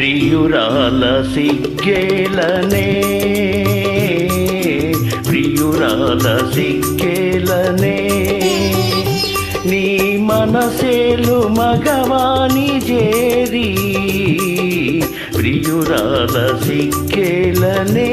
ప్రియురాల సిగ్గేలనే ప్రియురాల సిగ్గేలనే. నీ మనసేలు మగవాని చేరి ప్రియురాల సిగ్గేలనే.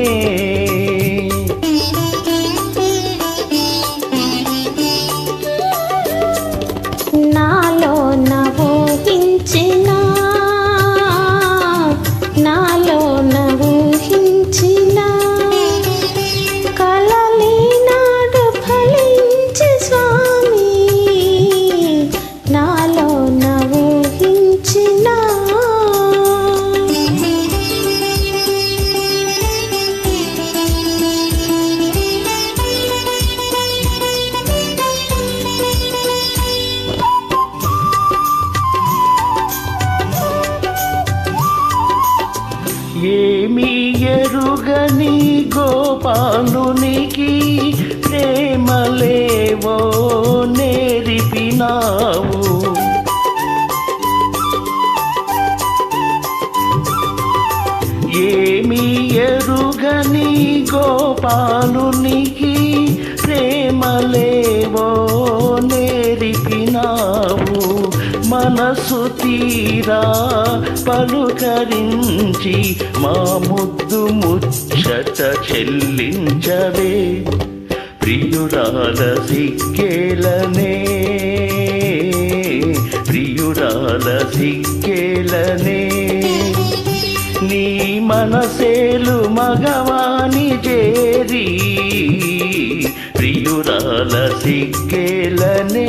పాలునికి ప్రేమలేవో నేరిపినావు. ఏమి ఎరుగని గోపాలునికి ప్రేమలేవో నేరిపినావు. మనసు తీరా పలుకరించి మా ముద్దు ముచ్చట చెల్లించవే ప్రియురాల సిక్కేలనే. ప్రియురాల సిక్కేలనే. నీ మనసేలు మగవాని చేరి ప్రియురాల సిక్కేలనే.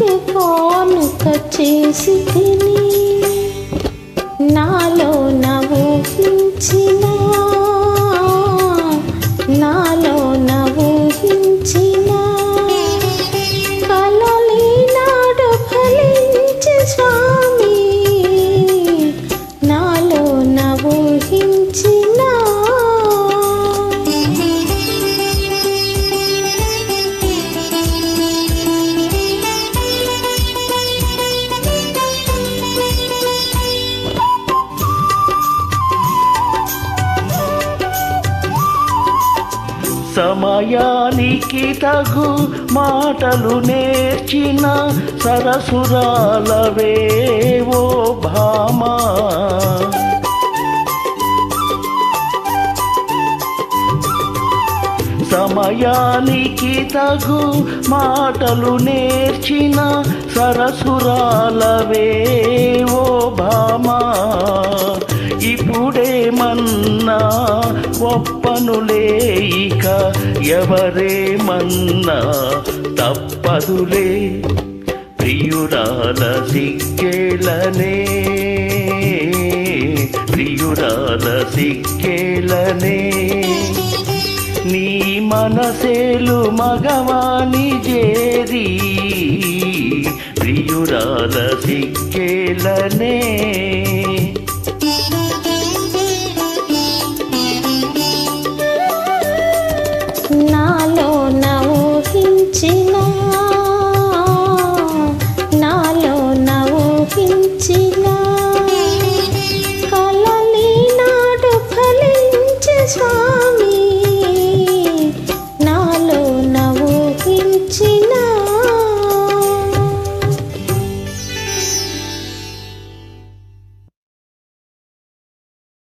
బ్రతుకి కానుక చేసి తిని నాలో నవ్వించిన సమయానికి తగు మాటలు నేర్చిన సరసురాలవేవో ఓ భామా. సమయానికి తగు మాటలు నేర్చిన సరసురాలవేవో ఓ భామా. ఇప్పుడేమన్నా ఒప్పనులే ఇక ఎవరేమన్నా తప్పదులే. ప్రియురాల సిక్కేలనే ప్రియురాల సిక్కేలనే నీ మనసేలు మగవాని చేరి ప్రియురాల సిక్కేలనే